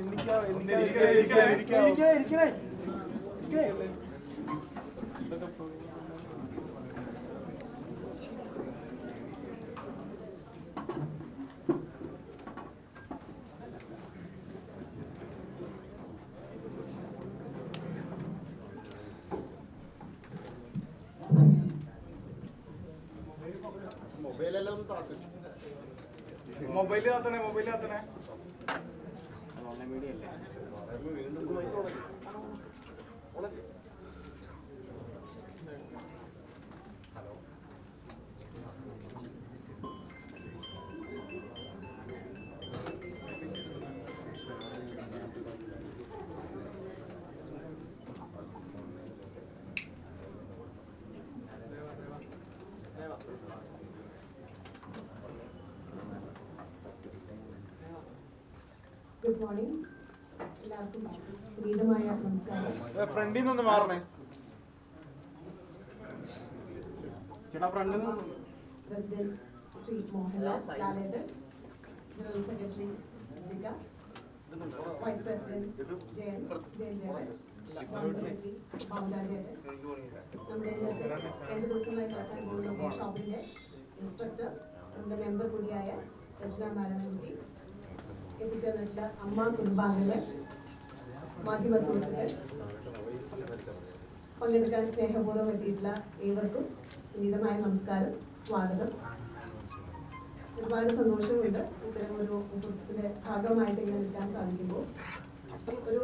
ഇരിക്കേ ഇരിക്കേ ഇരിക്കേ ഇരിക്കേ ഇരിക്കേ. മൊബൈൽ കാത്തണേ മൊബൈൽ കാത്തണേ ഗുഡ് മോർണിംഗ് എല്ലാവർക്കും വിനീതമായ നമസ്കാരം. ഫ്രണ്ടിൽ നിന്ന് മാറണേ. ചേട്ടാ ഫ്രണ്ടിൽ നിന്ന് president Shri Mohanlal Lalettan general secretary Siddique vice president Jayan Jayan Jayan നമ്മുടെ ഇന്നത്തെ രണ്ട് ദിവസങ്ങളായി നടക്കാൻ പോകുന്ന ഷോപ്പിന്റെ ഇൻസ്ട്രക്ടർ നമ്മുടെ മെമ്പർ കൂടിയായ രചന നാരായണൻകുട്ടി എത്തിച്ചേർന്നിട്ടുള്ള അമ്മ കുടുംബാംഗങ്ങൾ മാധ്യമ സുഹൃത്തുക്കൾ പങ്കെടുക്കാൻ സ്നേഹപൂർവം എത്തിയിട്ടുള്ള ഏവർക്കും വിനീതമായ നമസ്കാരം സ്വാഗതം. ഒരുപാട് സന്തോഷമുണ്ട്. ഇത്തരം ഒരു മുഹൂർത്തത്തിന്റെ ഭാഗമായിട്ട് ഇങ്ങനെ നിൽക്കാൻ സാധിക്കുമ്പോൾ. ഒരു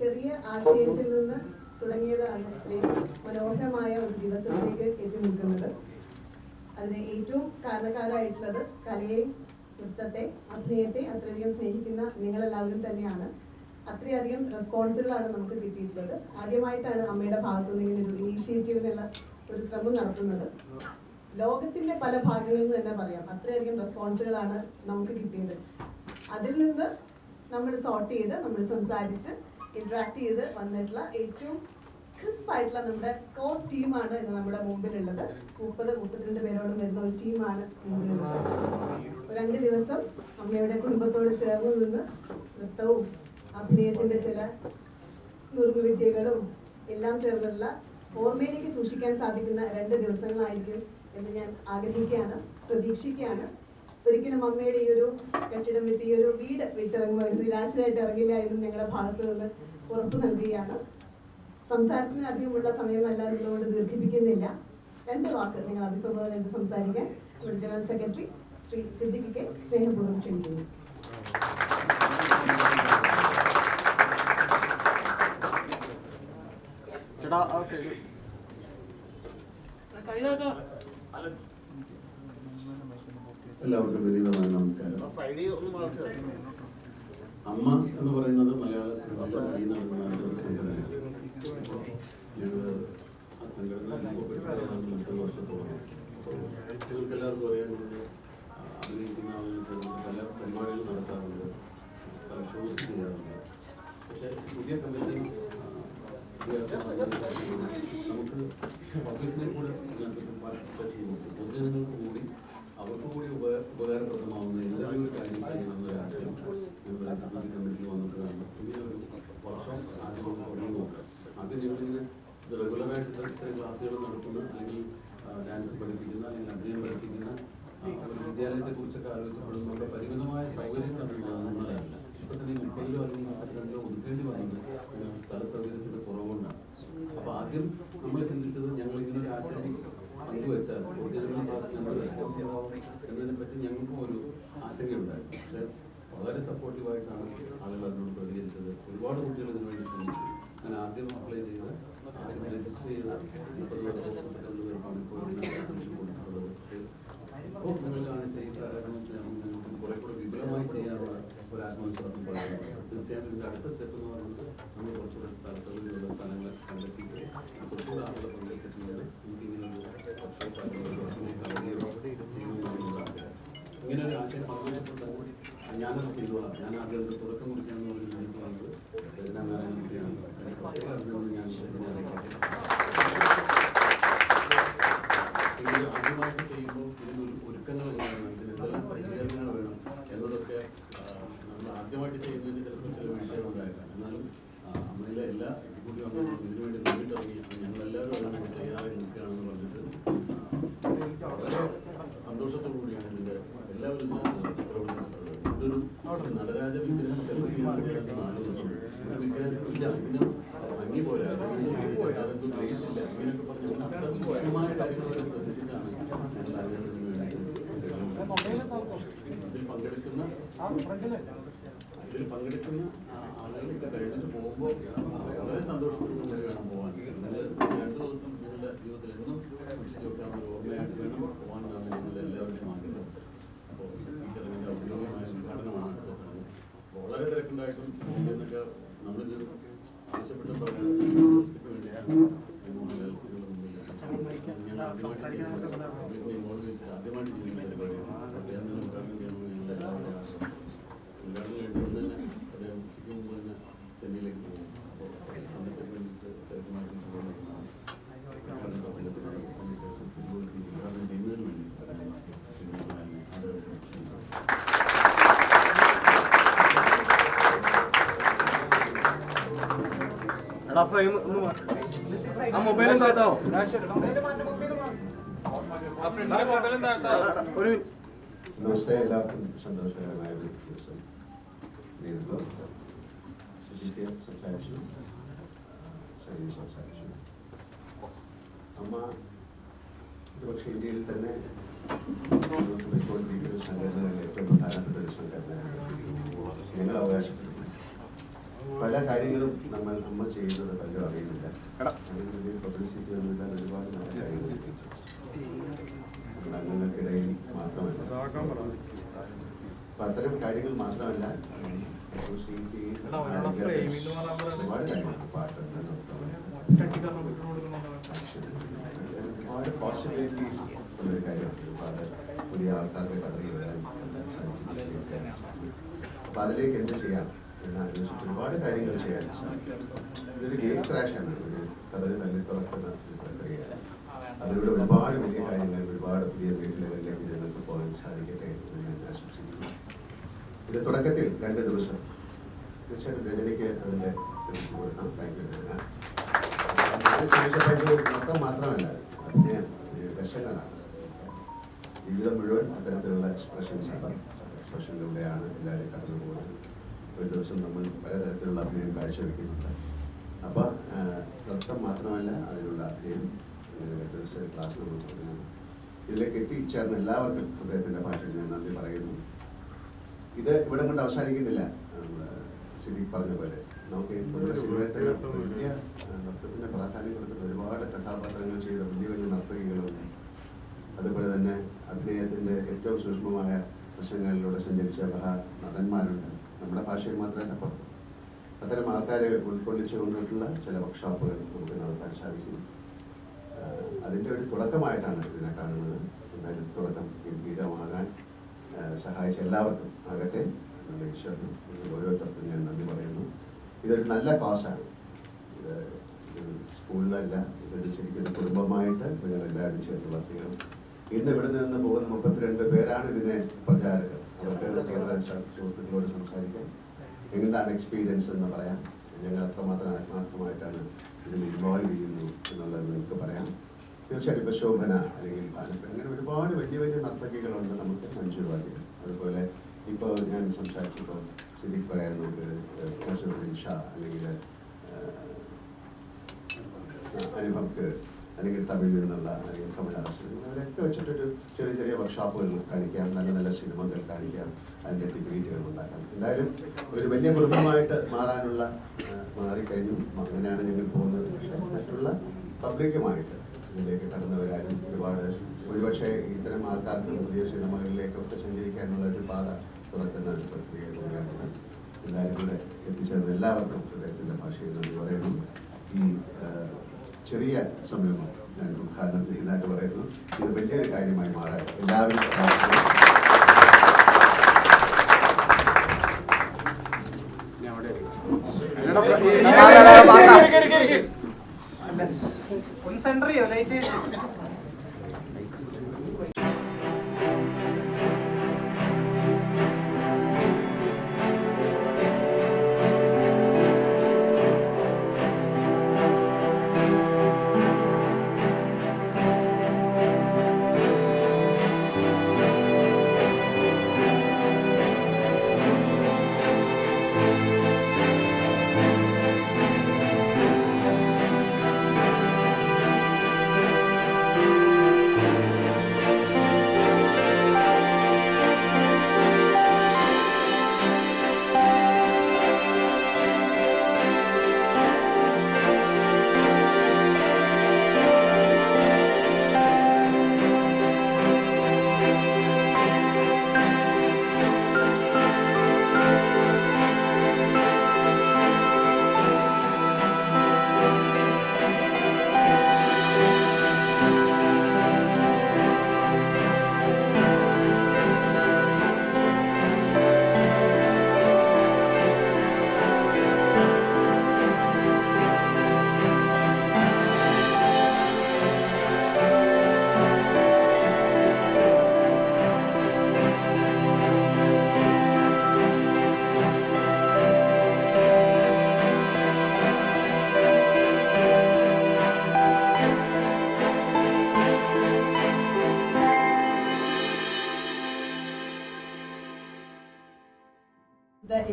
ചെറിയ ആശയത്തിൽ നിന്ന് തുടങ്ങിയതാണ് ഇത്രയും മനോഹരമായ ഒരു ദിവസത്തിലേക്ക് എത്തി നിൽക്കുന്നത്. അതിന് ഏറ്റവും കാരണക്കാരായിട്ടുള്ളത് കലയെ നൃത്തത്തെ അഭിനയത്തെ അത്രയധികം സ്നേഹിക്കുന്ന നിങ്ങളെല്ലാവരും തന്നെയാണ്. അത്രയധികം റെസ്പോൺസുകളാണ് നമുക്ക് കിട്ടിയിട്ടുള്ളത്. ആദ്യമായിട്ടാണ് അമ്മയുടെ ഭാഗത്തു നിന്ന് ഇങ്ങനെ ഒരു ഇനീഷ്യേറ്റീവിനുള്ള ഒരു ശ്രമം നടത്തുന്നത്. ലോകത്തിന്റെ പല ഭാഗങ്ങളിൽ നിന്ന് തന്നെ പറയാം. അത്രയധികം റെസ്പോൺസുകളാണ് നമുക്ക് കിട്ടിയത്. അതിൽ നിന്ന് നമ്മൾ സോർട്ട് ചെയ്ത് നമ്മൾ സംസാരിച്ച് ഇന്ററാക്ട് ചെയ്ത് വന്നിട്ടുള്ള ഏറ്റവും ക്രിസ്പ് ആയിട്ടുള്ള നമ്മുടെ കോർ ടീമാണ് ഇന്ന് നമ്മുടെ മുമ്പിലുള്ളത്. മുപ്പത് മുപ്പത്തിരണ്ട് പേരോളം വരുന്ന ഒരു ടീമാണ് മുമ്പിലുള്ളത് രണ്ട് ദിവസം അമ്മയുടെ കുടുംബത്തോട് ചേർന്ന് നിന്ന് നൃത്തവും അഭിനയത്തിന്റെ ചില നുറുങ്ങുവിദ്യകളും എല്ലാം ചേർന്നുള്ള ഓർമ്മയിലേക്ക് സൂക്ഷിക്കാൻ സാധിക്കുന്ന രണ്ട് ദിവസങ്ങളായിരിക്കും എന്ന് ഞാൻ ആഗ്രഹിക്കുകയാണ് പ്രതീക്ഷിക്കുകയാണ്. ഒരിക്കലും അമ്മയുടെ ഈ ഒരു കെട്ടിടം വിട്ട് ഈ ഒരു വീട് വിട്ടിറങ്ങുമ്പോൾ നിരാശരായിട്ട് ഇറങ്ങില്ല എന്നും ഞങ്ങളുടെ ഭാഗത്ത് നിന്ന് ഉറപ്പ് നൽകുകയാണ്. സംസാരത്തിന് അധികമുള്ള സമയമല്ല നിങ്ങളോട് ദീർഘിപ്പിക്കുന്നില്ല. രണ്ട് വാക്ക് നിങ്ങൾ അഭിസംബോധന ചെയ്ത് സംസാരിക്കാൻ നമ്മുടെ ജനറൽ സെക്രട്ടറി ശ്രീ സിദ്ദിഖിക്ക് സ്നേഹപൂർവം ക്ഷണിക്കുന്നു. ചേട്ടാ ആ സൈഡ് എല്ലാവർക്കും വിനീതമായ നമസ്കാരം. അമ്മ എന്ന് പറയുന്നത് മലയാള സിനിമയുടെ നടക്കുന്ന ഒരു സംഘടനയാണ് ഞങ്ങൾ നിങ്ങൾക്ക് എല്ലാവർക്കും അറിയാം അഭിനയിക്കുന്ന ആളുകൾ പല പരിപാടികൾ നടത്താറുണ്ട് പല ഷോസ് ചെയ്യാറുണ്ട് പക്ഷേ പുതിയ കമ്മിറ്റി നമുക്ക് പബ്ലിക്കിനെ കൂടെ ഇതിനകത്ത് പാർട്ടിസിപ്പേഷൻ കൊടുക്കും പൊതുജനങ്ങൾക്ക് കൂടി കൂടി ഉപ ഉപകാരപ്രദമാവുന്ന ഒരു കാര്യം ചെയ്യണമെന്ന ആശയം ഞങ്ങളുടെ എക്സിക്യൂട്ടീവ് കമ്മിറ്റിയിൽ വന്നപ്പോഴാണ് ഇങ്ങനെ ഒരു വർഷം ആദ്യം നോക്കാം ആദ്യം ഞങ്ങളിങ്ങനെ റെഗുലറായിട്ട് ക്ലാസ്സുകൾ നടത്തുന്ന അല്ലെങ്കിൽ ഡാൻസ് പഠിപ്പിക്കുന്ന അല്ലെങ്കിൽ അഭിനയം പഠിപ്പിക്കുന്ന വിദ്യാലയത്തെ കുറിച്ചൊക്കെ ആലോചിച്ചപ്പോഴും നമ്മുടെ പരിമിതമായ സൗകര്യം വാങ്ങുന്നതല്ല ഇപ്പൊ തന്നെ മുപ്പതിലോ അല്ലെങ്കിൽ നാൽപ്പത്തിരണ്ടിലോ ഒതുക്കേണ്ടി വന്നത് സ്ഥല സൗകര്യത്തിന്റെ കുറവുകൊണ്ടാണ്. അപ്പൊ ആദ്യം നമ്മൾ ചിന്തിച്ചത് ഞങ്ങൾ ഇങ്ങനെ ഒരു ആശയം പങ്കുവെച്ചാൽ പൊതുജനങ്ങളുടെ ഭാഗത്ത് ഞങ്ങൾ റെസ്പോൺസ് ചെയ്താവും എന്നതിനെ പറ്റി ഞങ്ങൾക്കും ഒരു ആശങ്കയുണ്ടായിരുന്നു പക്ഷെ വളരെ സപ്പോർട്ടീവായിട്ടാണ് ആളുകൾ അതിനോട് പ്രതികരിച്ചത്. ഒരുപാട് കുട്ടികൾ ഇതിനു വേണ്ടി ശ്രമിച്ചു. അങ്ങനെ ആദ്യം അപ്ലൈ ചെയ്ത് ആദ്യം രജിസ്റ്റർ ചെയ്ത മുപ്പത് പേർക്കാണ് ഇപ്പോൾ അഡ്മിഷൻ കൊടുത്തിട്ടുള്ളത് ഇപ്പോൾ നിങ്ങൾ കാണിച്ച ഈ സഹകരണം വെച്ച് ഞങ്ങൾക്ക് കുറെ കൂടെ വിപുലമായി ചെയ്യാനുള്ള ഒരു ആത്മവിശ്വാസം പറയുന്നത്. തീർച്ചയായും ഇതിന്റെ അടുത്ത സ്റ്റെപ്പ് എന്ന് പറയുന്നത് നമ്മൾ കുറച്ചുകൂടെ സ്ഥല സൗകര്യമുള്ള സ്ഥലങ്ങൾ കണ്ടെത്തിയിട്ട് കുറച്ചുകൂടെ ആളുകളെ പങ്കെടുപ്പിച്ചുകൊണ്ട് നമുക്ക് ഇങ്ങനെ ഒരു വർക്ക്ഷോപ്പ് അല്ലെങ്കിൽ ചെയ്യുന്നതാണ് ആഗ്രഹം. ഇങ്ങനെ ഒരു ആശയം പങ്കുവച്ചപ്പോൾ ഞാനത് ചെയ്തോളാം. ഞാൻ ആദ്യം തുടക്കം കുറിക്കാൻ പറഞ്ഞ് ഞാൻ പ്രത്യേക അഭിനന്ദനം ഞാൻ നടരാജ വിഗ്രഹം വിഗ്രഹത്തിനില്ല ഇതിന് ഭംഗി പോലെ അതെന്തോ ഗ്രേസ് ഇല്ല. ഇങ്ങനെയൊക്കെ പറഞ്ഞ് സൂക്ഷ്മമായ കാര്യങ്ങളൊക്കെ ശ്രദ്ധിച്ചിട്ടാണ് ഇതിൽ പങ്കെടുക്കുന്ന ഇതിൽ പങ്കെടുക്കുന്ന ആ, ആളുകളൊക്കെ കഴിഞ്ഞിട്ട് പോകുമ്പോൾ വളരെ സന്തോഷത്തോടു കൂടി വേണം പോകാൻ നിങ്ങൾ രണ്ട് ദിവസം നിങ്ങളുടെ ജീവിതത്തിൽ എന്നും സൂക്ഷിച്ചു വെക്കാവുന്ന ഓർമ്മയായിട്ട് വേണം പോകാനാണ് ഞങ്ങളുടെ എല്ലാവരുടെയും ആഗ്രഹം അപ്പോൾ ഈ ചടങ്ങിന്റെ ഔദ്യോഗികമായ ഉദ്ഘാടനമാണ് അടുത്ത ചടങ്ങ് അപ്പോൾ തിരക്കുണ്ടായിട്ടും എന്നൊക്കെ നമ്മളിത് ആവശ്യപ്പെട്ട് പറയുന്നത് ഈ ദിവസത്തേക്ക് വേണ്ടിയാണ് മോഹൻലാൽസിനുള്ള മുമ്പിൽ ഞങ്ങൾ ആദ്യമായിട്ട് ചെയ്യുന്നത് പബ്ലിക് ഇൻവോൾവ് ചെയ്തിട്ട് ആദ്യമായിട്ട് ചെയ്യുന്ന പരിപാടിയാണ് അദ്ദേഹം തന്നെ ഉദ്ഘാടനം ചെയ്യണമെന്ന് ഞങ്ങളുടെ എല്ലാവരുടെയും ആഗ്രഹം ഉദ്ഘാടനം കഴിഞ്ഞ് ഇന്ന് തന്നെ അദ്ദേഹം ഉച്ചയ്ക്ക് മുമ്പ് തന്നെ ചെന്നൈയിലേക്ക് പോകും അപ്പോൾ സമയത്തൊക്കെ വേണ്ടിയിട്ട് തിരക്കുമായിട്ട് പോകുന്നതാണ് ഉദ്ഘാടന പ്രസംഗത്തിന് അതിനുശേഷം ഫുട്ബോൾ ഉദ്ഘാടനം ചെയ്യുന്നതിന് വേണ്ടി സിനിമ ആദരവ് ക്ഷണിച്ചു എടാ ഫ്രെയിം ഒന്ന്. ആ മൊബൈലും താത്താവോ ആ ഒരു നമസ്തേ എല്ലാവർക്കും സന്തോഷകരമായ ഒരു ദിവസം നേരുന്നു സുജിക്ക് സംസാരിച്ചു ശരി സംസാരിച്ചു അമ്മ ഒരുപക്ഷെ ഇന്ത്യയിൽ തന്നെ സംഘടനകളിൽ ഏറ്റവും പ്രധാനപ്പെട്ട ഒരു സംഘടനയാണ് ഞങ്ങൾ അവകാശപ്പെടുന്നു പല കാര്യങ്ങളും നമ്മൾ നമ്മൾ ചെയ്യുന്നത് പലരും അറിയുന്നില്ല. വലിയ പബ്ലിസിറ്റി ഒന്നുമില്ല ഒരുപാട് നല്ല കാര്യങ്ങൾ നമ്മുടെ അംഗങ്ങൾക്കിടയിൽ മാത്രമല്ല. അപ്പൊ അത്തരം കാര്യങ്ങൾ മാത്രമല്ല ഒരുപാട് കാര്യങ്ങൾ പാട്ടുണ്ട്. ഒരുപാട് പോസിബിലിറ്റീസ് ഉള്ളൊരു കാര്യമാണ്. ഒരുപാട് പുതിയ ആൾക്കാർക്ക് കടന്നു വരാൻ സാധിക്കും അപ്പൊ അതിലേക്ക് എന്ത് ചെയ്യാം? എന്ന് ആലോചിച്ചിട്ട് ഒരുപാട് കാര്യങ്ങൾ ചെയ്യാൻ ഇതൊരു ഗെയിം ക്രാഷാണ് കഥ തല്ലി തുറക്കുന്ന ഒരു അതിലൂടെ ഒരുപാട് വലിയ കാര്യങ്ങൾ ഒരുപാട് പുതിയ മേഖലകളിലേക്ക് ഞങ്ങൾക്ക് പോകാൻ സാധിക്കട്ടെ എന്ന് ഞാൻ ആശംസിക്കുന്നു ഇത് തുടക്കത്തിൽ രണ്ട് ദിവസം തീർച്ചയായിട്ടും രജനിക്ക് തിരിച്ചു കൊടുക്കണം താങ്ക് യു രജന ചോദിച്ചപ്പോൾ ഇത് മൊത്തം മാത്രമല്ല അതിന്റെ വശങ്ങളാണ് ജീവിതം മുഴുവൻ അത്തരത്തിലുള്ള എക്സ്പ്രഷൻസ് ആണ് എക്സ്പ്രഷനിലൂടെയാണ് എല്ലാവരും കടന്നു പോകുന്നത് ഒരു ദിവസം നമ്മൾ പലതരത്തിലുള്ള അഭിനയം കാഴ്ചവെക്കുന്നുണ്ട്. അപ്പോൾ നൃത്തം മാത്രമല്ല അതിലുള്ള അഭിനയം ദിവസം ക്ലാസ് നമ്മൾ തുടങ്ങുന്നു ഇതിലേക്ക് എത്തിച്ചേർന്ന എല്ലാവർക്കും അദ്ദേഹത്തിന്റെ ഭാഷയിൽ ഞാൻ നന്ദി പറയുന്നു. ഇത് ഇവിടെ കൊണ്ട് അവസാനിക്കുന്നില്ല സിദ്ദിഖ് പറഞ്ഞ പോലെ. നമുക്ക് വലിയ ആ, നൃത്തത്തിന് പ്രാധാന്യം കൊടുക്കുന്ന ഒരുപാട് കഥാപാത്രങ്ങൾ ചെയ്ത വലിയ വലിയ നർത്തകികളുണ്ട്. അതുപോലെ തന്നെ അഭിനയത്തിന്റെ ഏറ്റവും സൂക്ഷ്മമായ വശങ്ങളിലൂടെ സഞ്ചരിച്ച പല നടന്മാരുണ്ട്. നമ്മുടെ ഭാഷയിൽ മാത്രമല്ല പുറത്ത് അത്തരം ആൾക്കാരെ ഉൾക്കൊള്ളിച്ചുകൊണ്ടിട്ടുള്ള ചില വർക്ക്ഷോപ്പുകൾ നമുക്ക് നടത്താൻ സാധിക്കും. അതിന്റെ ഒരു തുടക്കമായിട്ടാണ് ഇതിനെ കാണുന്നത്. എന്തായാലും തുടക്കം ഗംഭീരമാകാൻ സഹായിച്ച എല്ലാവർക്കും ആകട്ടെ. എന്നുള്ള ഈശ്വരനും ഓരോരുത്തർക്കും ഞാൻ നന്ദി പറയുന്നു. ഇതൊരു നല്ല കോസാണ് ഇത് സ്കൂളിലല്ല ഇതൊരു ശരിക്കും കുടുംബമായിട്ട് ഞങ്ങൾ എല്ലാവരും ചേർന്ന് വർക്ക് ചെയ്യണം ഇന്ന് ഇവിടെ നിന്ന് പോകുന്ന മുപ്പത്തിരണ്ട് പേരാണ് ഇതിനെ പ്രചാരകർ. അവർക്ക് വളരെ സുഹൃത്തുക്കളോട് സംസാരിക്കാം. എന്താണ് എക്സ്പീരിയൻസ് എന്ന് പറയാം. ഞങ്ങൾ അത്രമാത്രം ആത്മാർത്ഥമായിട്ടാണ് ഇതിൽ ഇൻവോൾവ് ചെയ്യുന്നു എന്നുള്ളത് നിങ്ങൾക്ക് പറയാം. തീർച്ചയായിട്ടും ഇപ്പോൾ ശോഭന അല്ലെങ്കിൽ ഭാനുപ്രിയ അങ്ങനെ ഒരുപാട് വലിയ വലിയ നർത്തകികളുണ്ട് നമുക്ക് മഞ്ജു വാര്യർ അതുപോലെ ഇപ്പോൾ ഞാൻ സംസാരിച്ചപ്പോൾ സിദ്ദിഖ് പറയാൻ നമുക്ക് ഷാ അല്ലെങ്കിൽ അനുഭവക്ക് അല്ലെങ്കിൽ തമിഴിൽ നിന്നുള്ള അല്ലെങ്കിൽ തമിഴ്നാട് അവരൊക്കെ വെച്ചിട്ടൊരു ചെറിയ ചെറിയ വർക്ക്ഷോപ്പുകൾ കാണിക്കാം നല്ല നല്ല സിനിമകൾ കാണിക്കാം അതിന്റെ ഡിബേറ്റുകൾ ഉണ്ടാക്കാം. എന്തായാലും ഒരു വലിയ കുടുംബമായിട്ട് മാറാനുള്ള മാറിക്കഴിഞ്ഞു. അങ്ങനെയാണ് ഞങ്ങൾ പോകുന്നത്. മറ്റുള്ള പബ്ലിക്കുമായിട്ട് ഇതിലേക്ക് കടന്നു വരാനും ഒരുപാട് ഒരുപക്ഷെ ഇത്തരം ആൾക്കാർക്ക് പുതിയ സിനിമകളിലേക്കൊക്കെ സഞ്ചരിക്കാനുള്ള ഒരു പാത തുറക്കുന്ന ഒരു പ്രക്രിയ കൂടിയാണ്. എല്ലാവരും കൂടെ എത്തിച്ചേർന്ന എല്ലാവർക്കും ഹൃദയത്തിന്റെ ഭാഷയിൽ നന്ദി പറയുന്നു. ഈ ചെറിയ സംരംഭം ഞാൻ ഉദ്ഘാടനം ചെയ്യുന്നതായിട്ട് പറയുന്നു. ഇത് വലിയൊരു കാര്യമായി മാറാൻ എല്ലാവരും ചെയ്യോ ലൈറ്റ്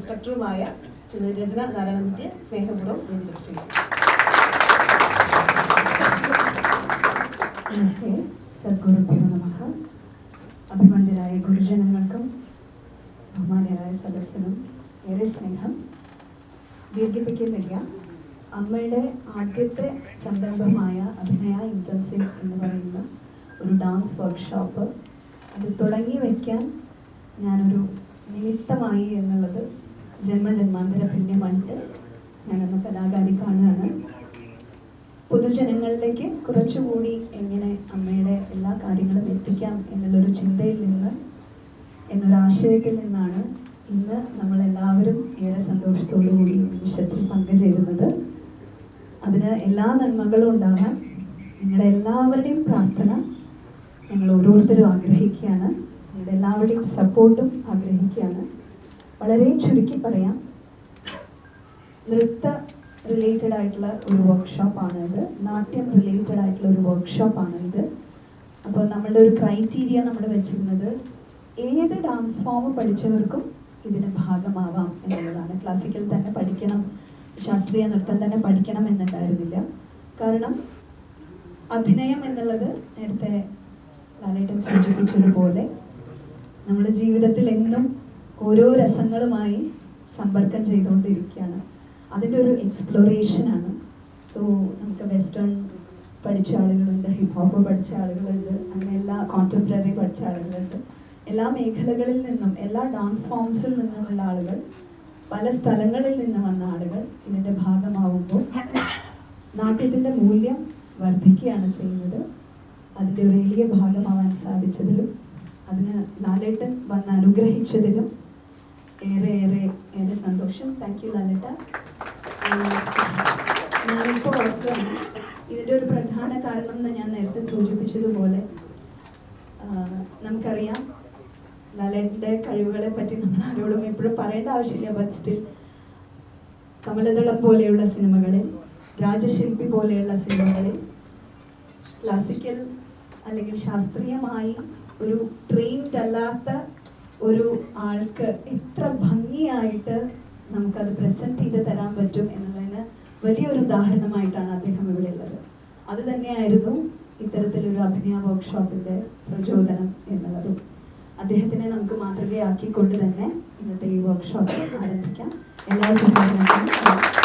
ഇൻസ്ട്രക്ടറുമായ ശ്രീമതി രചന നാരായണൻകുട്ടിയെ സ്നേഹപൂർവം. നമസ്തേ. സദ്ഗുരുഭ്യോ നമ. അഭിമന്യരായ ഗുരുജനങ്ങൾക്കും ബഹുമാന്യരായ സദസ്സിനും ഏറെ സ്നേഹം. ദീർഘിപ്പിക്കുന്നില്ല. അമ്മയുടെ ആദ്യത്തെ സംരംഭമായ അഭിനയ ഇന്റൻസീവ് എന്ന് പറയുന്ന ഒരു ഡാൻസ് വർക്ക്ഷോപ്പ് അത് തുടങ്ങി വയ്ക്കാൻ ഞാനൊരു നിമിത്തമായി എന്നുള്ളത് ജന്മജന്മാന്തര പുണ്യമായിട്ട് ഞങ്ങൾ കലാകാരി കാണുകയാണ്. പൊതുജനങ്ങളിലേക്ക് കുറച്ചുകൂടി എങ്ങനെ അമ്മയുടെ എല്ലാ കാര്യങ്ങളും എത്തിക്കാം എന്നുള്ളൊരു ചിന്തയിൽ നിന്ന് എന്നൊരു ആശയത്തിൽ നിന്നാണ് ഇന്ന് നമ്മളെല്ലാവരും ഏറെ സന്തോഷത്തോടു കൂടി നിമിഷത്തിൽ പങ്കുചേരുന്നത്. അതിന് എല്ലാ നന്മകളും ഉണ്ടാകാൻ നിങ്ങളുടെ എല്ലാവരുടെയും പ്രാർത്ഥന ഞങ്ങൾ ഓരോരുത്തരും ആഗ്രഹിക്കുകയാണ്. നിങ്ങളുടെ എല്ലാവരുടെയും സപ്പോർട്ടും ആഗ്രഹിക്കുകയാണ്. വളരെ ചുരുക്കി പറയാം. നൃത്ത റിലേറ്റഡ് ആയിട്ടുള്ള ഒരു വർക്ക്ഷോപ്പ് ആണ് ഇത് നാട്യം റിലേറ്റഡ് ആയിട്ടുള്ള ഒരു വർക്ക്ഷോപ്പ് ആണ് ഇത് അപ്പോൾ നമ്മളുടെ ഒരു ക്രൈറ്റീരിയ നമ്മൾ വെച്ചിരുന്നത് ഏത് ഡാൻസ് ഫോം പഠിച്ചവർക്കും ഇതിന് ഭാഗമാവാം എന്നുള്ളതാണ്. ക്ലാസിക്കൽ തന്നെ പഠിക്കണം ശാസ്ത്രീയ നൃത്തം തന്നെ പഠിക്കണം എന്നുണ്ടായിരുന്നില്ല. കാരണം അഭിനയം എന്നുള്ളത് നേരത്തെ ലാലേട്ടൻ സൂചിപ്പിച്ചതുപോലെ നമ്മുടെ ജീവിതത്തിൽ എന്നും ഓരോ രസങ്ങളുമായി സമ്പർക്കം ചെയ്തുകൊണ്ടിരിക്കുകയാണ്. അതിന്റെ ഒരു എക്സ്പ്ലോറേഷനാണ് സോ നമുക്ക് വെസ്റ്റേൺ പഠിച്ച ആളുകളുണ്ട് ഹിപ്പ് ഹോപ്പ് പഠിച്ച ആളുകളുണ്ട് അങ്ങനെ എല്ലാ കോൺറ്റംപററി പഠിച്ച ആളുകളുണ്ട്. എല്ലാ മേഖലകളിൽ നിന്നും എല്ലാ ഡാൻസ് ഫോംസിൽ നിന്നുമുള്ള ആളുകൾ പല സ്ഥലങ്ങളിൽ നിന്ന് വന്ന ആളുകൾ ഇതിന്റെ ഭാഗമാവുമ്പോൾ നാട്യത്തിന്റെ മൂല്യം വർദ്ധിക്കുകയാണ് ചെയ്യുന്നത്. അതിന്റെ ഒരു എളിയ ഭാഗമാവാൻ സാധിച്ചതിലും അതിന് ലാലേട്ടൻ വന്ന് അനുഗ്രഹിച്ചതിലും ഏറെ ഏറെ ഏറെ സന്തോഷം. താങ്ക് യു ലാലേട്ട ഞാനിപ്പോൾ ഓർക്കുകയാണ് ഇതിന്റെ ഒരു പ്രധാന കാരണം എന്ന് ഞാൻ നേരത്തെ സൂചിപ്പിച്ചതുപോലെ നമുക്കറിയാം ലാലേട്ടന്റെ കഴിവുകളെ പറ്റി നമ്മൾ ആരോടും എപ്പോഴും പറയേണ്ട ആവശ്യമില്ല ബട്ട് സ്റ്റിൽ കമലദളം പോലെയുള്ള സിനിമകളിൽ രാജശില്പി പോലെയുള്ള സിനിമകളിൽ ക്ലാസിക്കൽ അല്ലെങ്കിൽ ശാസ്ത്രീയമായി ഒരു ട്രെയിൻഡ് അല്ലാത്ത ഒരു ആൾക്ക് എത്ര ഭംഗിയായിട്ട് നമുക്കത് പ്രസന്റ് ചെയ്ത് തരാൻ പറ്റും എന്നുള്ളതിന് വലിയൊരു ഉദാഹരണമായിട്ടാണ് അദ്ദേഹം ഇവിടെ ഉള്ളത്. അത് തന്നെയായിരുന്നു ഇത്തരത്തിലൊരു അഭിനയ വർക്ക്ഷോപ്പിന്റെ പ്രചോദനം എന്നുള്ളതും. അദ്ദേഹത്തിനെ നമുക്ക് മാതൃകയാക്കിക്കൊണ്ട് തന്നെ ഇന്നത്തെ ഈ വർക്ക്ഷോപ്പ് ആരംഭിക്കാം. എല്ലാ നന്ദി.